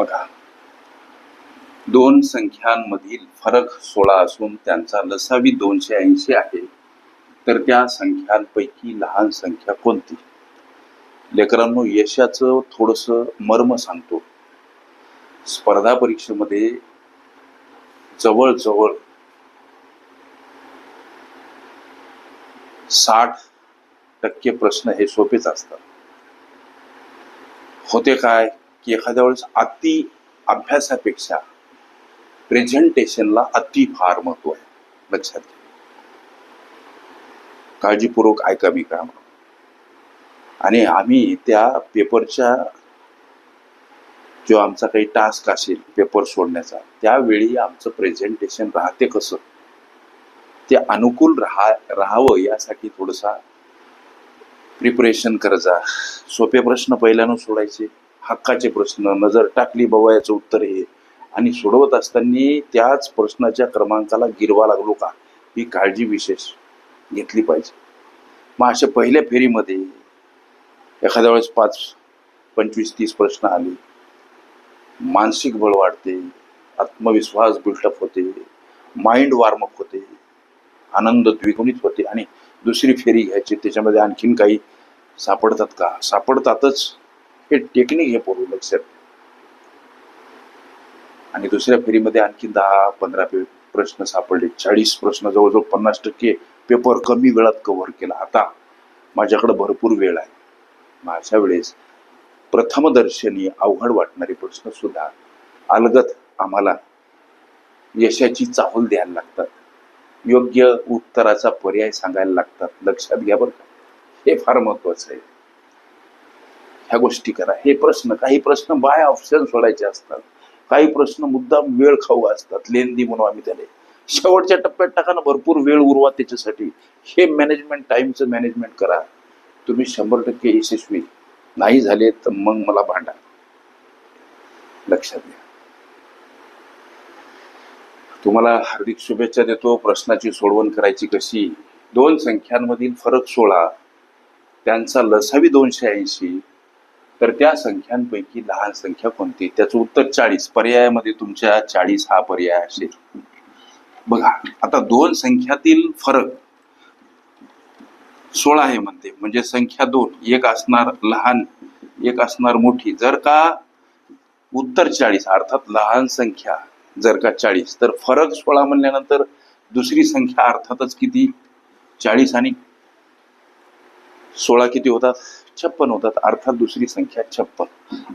बघा. दोन संख्यांमधील फरक सोळा असून त्यांचा लसावी दोनशे ऐंशी आहे. तर त्या संख्यांपैकी लहान संख्या कोणती? लेकरांनो यशाचं थोडंसं मर्म सांगतो. स्पर्धा परीक्षेमध्ये जवळजवळ साठ टक्के प्रश्न हे सोपेच असतात. होते काय? की एखाद्या वेळेस अति अभ्यासापेक्षा प्रेझेंटेशनला अति फार महत्त्व आहे. लक्षात घ्या. काळजीपूर्वक ऐका मी काय म्हणतो. आणि आम्ही त्या पेपरच्या जो आमचा काही टास्क असेल पेपर सोडण्याचा त्यावेळी आमचं प्रेझेंटेशन राहते कसं? ते अनुकूल राहा राहावं यासाठी थोडंसा प्रिपरेशन करायचा सोपे प्रश्न पहिल्यानं सोडायचे. हक्काचे प्रश्न नजर टाकली बाबा याचं उत्तर हे. आणि सोडवत असताना त्याच प्रश्नाच्या क्रमांकाला गिरवा लागलो का? ही काळजी विशेष घेतली पाहिजे. मग अशा पहिल्या फेरीमध्ये एखाद्या वेळेस पाच पंचवीस तीस प्रश्न आले. मानसिक बळ वाढते आत्मविश्वास बिल्टअप होते माइंड वॉर्मअप होते आनंद द्विगुणित होते. आणि दुसरी फेरी घ्यायची त्याच्यामध्ये आणखीन काही सापडतात का? सापडतातच. हे टेक्निक हे पूर्व लक्षात आणि दुसऱ्या फेरीमध्ये आणखी दहा पंधरा पे- प्रश्न सापडले. चाळीस प्रश्न जवळजवळ पन्नास टक्के पेपर कमी वेळात कव्हर केला. आता माझ्याकडे भरपूर वेळ आहे. माझ्या वेळेस प्रथमदर्शनी अवघड वाटणारे प्रश्न सुद्धा अलगत आम्हाला यशाची चाहूल द्यायला लागतात. योग्य उत्तराचा पर्याय सांगायला लागतात. लक्षात घ्या बरं का. हे फार महत्वाचं आहे. ह्या गोष्टी करा. हे प्रश्न काही प्रश्न बाय ऑप्शन सोडायचे असतात. काही प्रश्न मुद्दाम वेळ खाऊ असतात. लेंदी म्हणून आम्ही त्याला. शेवटच्या टप्प्यात टाका ना भरपूर वेळ उरवा त्याच्यासाठी. हे मॅनेजमेंट टाइमचं मॅनेजमेंट करा. तुम्ही शंभर टक्के यशस्वी नाही झाले तर मग मला भांडा. लक्षात घ्या. तुम्हाला हार्दिक शुभेच्छा देतो. प्रश्नाची सोडवण करायची कशी? दोन संख्यांमधील फरक सोळा त्यांचा लसावी दोनशे ऐंशी तर त्या संख्यांपैकी लहान संख्या कोणती? त्याचं उत्तर चाळीस. पर्यायामध्ये तुमच्या चाळीस हा पर्याय असेल. बघा आता दोन संख्यातील फरक सोळा आहे म्हणते. म्हणजे संख्या दोन एक असणार लहान एक असणार मोठी. जर का उत्तर चाळीस अर्थात लहान संख्या जर का चाळीस तर फरक सोळा म्हणल्यानंतर दुसरी संख्या अर्थातच किती? चाळीस आणि सोळा किती होतात? छप्पन होतात. अर्थात दुसरी संख्या छप्पन.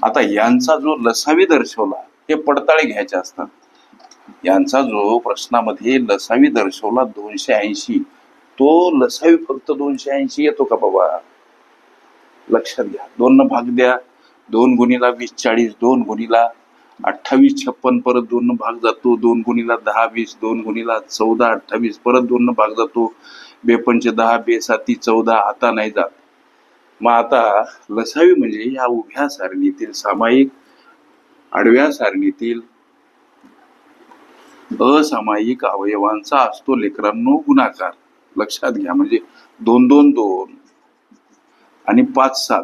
आता यांचा जो लसावी दर्शवला हे पडताळे घ्यायचे असतात. यांचा जो प्रश्नामध्ये लसावी दर्शवला दोनशे ऐंशी तो लसावी फक्त दोनशे ऐंशी येतो का बाबा? लक्षात घ्या. दोन भाग द्या. दोन गुणीला वीस चाळीस दोन गुणीला अठ्ठावीस छप्पन परत दोन भाग जातो. दोन गुणीला दहा वीस दोन गुणीला चौदा अठ्ठावीस परत दोन भाग जातो. बेपंच दहा बेसाती चौदा आता नाही जात. मग आता लसावी म्हणजे या उभ्या सारणीतील सामायिक आडव्या सारणीतील असामायिक अवयवांचा असतो लेकरांनो गुणाकार. लक्षात घ्या म्हणजे दोन दोन दोन आणि पाच सात.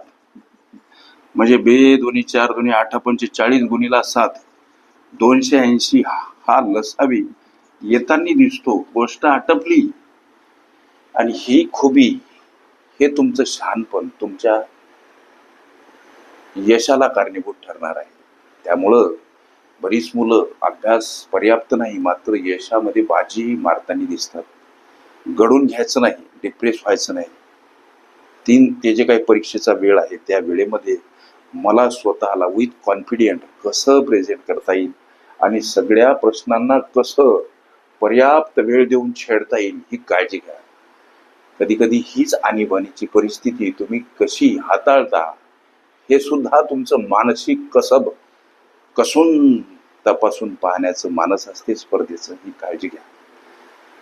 म्हणजे बे दोन्ही चार दोन्ही आठ पंचे चाळीस गुणीला सात. दोनशे ऐंशी हा लसावी येताना दिसतो गोष्ट आटपली. आणि ही खुबी हे तुमचं शहाणपण तुमच्या यशाला कारणीभूत ठरणार आहे. त्यामुळं बरीच मुलं अभ्यास पर्याप्त नाही मात्र यशामध्ये बाजी मारताना दिसतात. घडून घ्यायचं नाही डिप्रेस व्हायचं नाही. तीन ते जे काही परीक्षेचा वेळ आहे त्या वेळेमध्ये मला स्वतःला विथ कॉन्फिडियंट कसं प्रेझेंट करता येईल आणि सगळ्या प्रश्नांना कसं पर्याप्त वेळ देऊन छेडता येईल ही काळजी घ्या. कधी कधी हीच आणीबाणीची परिस्थिती तुम्ही कशी हाताळता हे सुद्धा तुमचं मानसिक कसब कसून तपासून पाहण्याचं मानस असते स्पर्धेचं ही काळजी घ्या.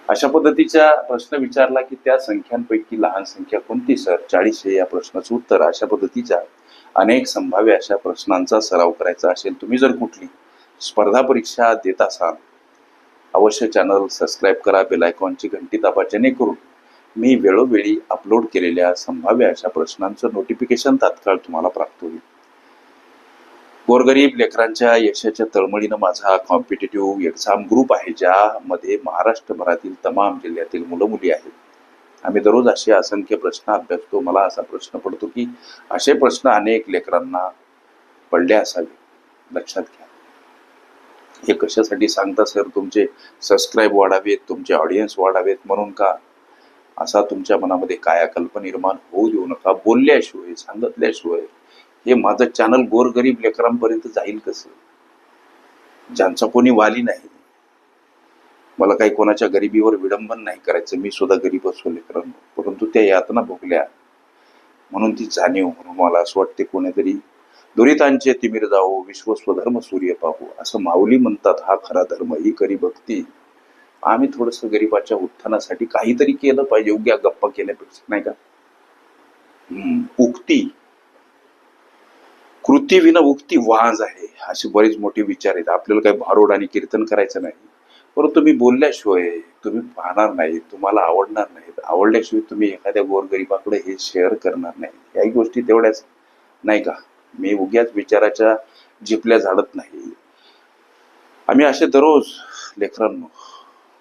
अशा पद्धतीचा प्रश्न विचारला की त्या संख्यांपैकी लहान संख्या कोणती सर? चाळीस हे या प्रश्नाचं उत्तर. अशा पद्धतीच्या अनेक संभाव्य अशा प्रश्नांचा सराव करायचा असेल तुम्ही जर कुठली स्पर्धा परीक्षा देत असाल अवश्य चॅनल सबस्क्राईब करा बेल आयकॉनची घंटी दाबा जेणेकरून मी वेळोवेळी अपलोड केलेल्या संभाव्य अशा प्रश्नांचं नोटिफिकेशन तात्काळ तुम्हाला प्राप्त होईल. गोरगरीब लेकरांच्या यशाच्या तळमळीनं माझा कॉम्पिटेटिव्ह एक्झाम ग्रुप आहे ज्यामध्ये महाराष्ट्रभरातील तमाम जिल्ह्यातील मुलं मुली आहेत. आम्ही दररोज असे असंख्य प्रश्न अभ्यासतो. मला असा प्रश्न पडतो की असे प्रश्न अनेक लेकरांना पडले असावे. लक्षात घ्या. हे कशासाठी सांगता सर? तुमचे सबस्क्राईब वाढावेत तुमचे ऑडियन्स वाढावेत म्हणून का? असा तुमच्या मनामध्ये कायाकल्प निर्माण होऊ देऊ नका. बोलल्याशिवाय सांगितल्याशिवाय हे माझं चॅनल गोरगरीब लेकरांपर्यंत जाईल कसं? ज्यांचा कोणी वाली नाही. मला काही कोणाच्या गरिबीवर विडंबन नाही करायचं. मी सुद्धा गरीब असो लेकरांनो परंतु त्या यातना भोगल्या. म्हणून ती जाणीव म्हणून मला असं वाटते कोणीतरी दुरितांचे तिमिर जाओ विश्व स्वधर्म सूर्य पाहू असं माऊली म्हणतात. हा खरा धर्म. ही करी भक्ती. आम्ही थोडस गरिबाच्या उत्थानासाठी काहीतरी केलं पाहिजे. योग्य गप्पा केल्यापेक्षा नाही का? उक्ती. कृती विना उक्ती वाज आहे. असे बरेच मोठे विचार आहेत. आपल्याला काही भारोड आणि कीर्तन करायचं नाही. परंतु तुम्ही बोलल्याशिवाय तुम्ही पाहणार नाही तुम्हाला आवडणार नाहीत आवडल्याशिवाय तुम्ही एखाद्या गोरगरिबाकडे हे शेअर करणार नाही. याही गोष्टी तेवढ्याच नाही का? मी उग्याच विचाराच्या झिपल्या झाडत नाही. आम्ही असे दररोज लेकरांनो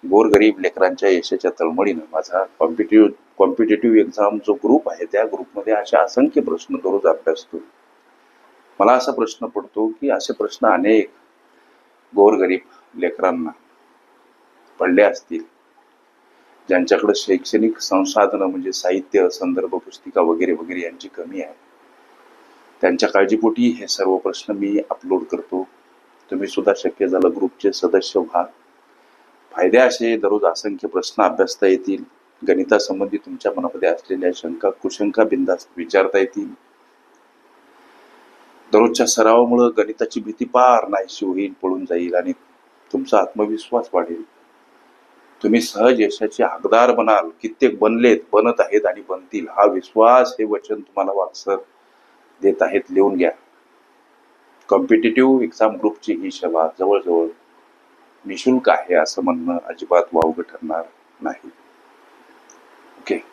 गोरगरीब लेकरांच्या यशाच्या तळमळीनं माझा कॉम्पिटेटिव्ह कॉम्पिटेटिव्ह एक्झाम जो ग्रुप आहे त्या ग्रुपमध्ये असे असंख्य प्रश्न दररोज अभ्यासतो मला असा प्रश्न पडतो की असे प्रश्न अनेक गोरगरीब लेकरांना पडले असतील. ज्यांच्याकडे शैक्षणिक संसाधनं म्हणजे साहित्य संदर्भ पुस्तिका वगैरे वगैरे यांची कमी आहे. त्यांच्या काळजीपोटी हे सर्व प्रश्न मी अपलोड करतो. तुम्ही सुद्धा शक्य झालं ग्रुपचे सदस्य व्हा. फायदे असे दररोज असंख्य प्रश्न अभ्यासता येतील. गणितासंबंधी तुमच्या मनामध्ये असलेल्या शंका कुशंका बिंदास विचारता येतील. दररोजच्या सरावामुळं गणिताची भीती पार नाहीशी होईल पळून जाईल आणि तुमचा आत्मविश्वास वाढेल. तुम्ही सहज यशाचे हकदार बनाल. कित्येक बनलेत बनत आहेत आणि बनतील. हा विश्वास हे वचन तुम्हाला वागसर देत आहेत लिहून घ्या. कॉम्पिटेटिव्ह एक्झाम ग्रुपची ही सभा जवळजवळ निशुल्क आहे असं म्हणणं अजिबात वावग ठरणार नाही. ओके.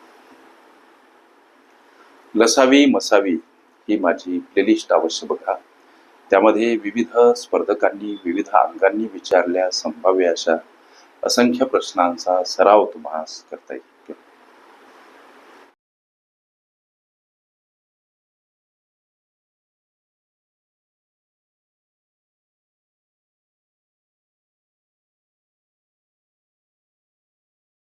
लसावी मसावी ही माझी प्लेलिस्ट अवश्य बघा. त्यामध्ये विविध स्पर्धकांनी विविध अंगांनी विचारल्या संभाव्य अशा असंख्य प्रश्नांचा सराव तुम्हाला करता येईल.